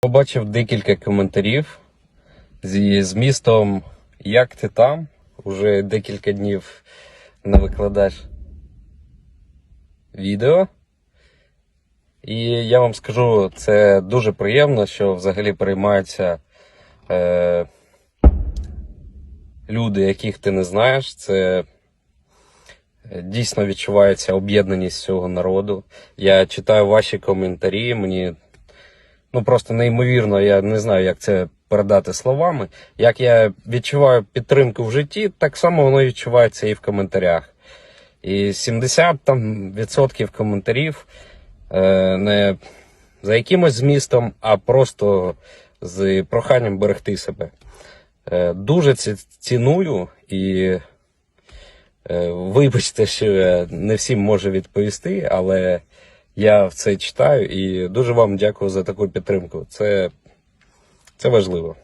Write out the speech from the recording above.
Побачив декілька коментарів зі змістом Як ти там? Уже декілька днів не викладаєш відео. І я вам скажу, це дуже приємно, що взагалі переймаються е, люди, яких ти не знаєш. Це е, дійсно відчувається об'єднаність цього народу. Я читаю ваші коментарі, мені ну просто неймовірно, я не знаю, як це передати словами. Як я відчуваю підтримку в житті, так само воно відчувається і в коментарях. І 70 там відсотків коментарів е, не за якимось змістом, а просто з проханням берегти себе. Е, дуже це ціную і е, вибачте, що не всім можу відповісти, але я це читаю і дуже вам дякую за таку підтримку. Це, це важливо.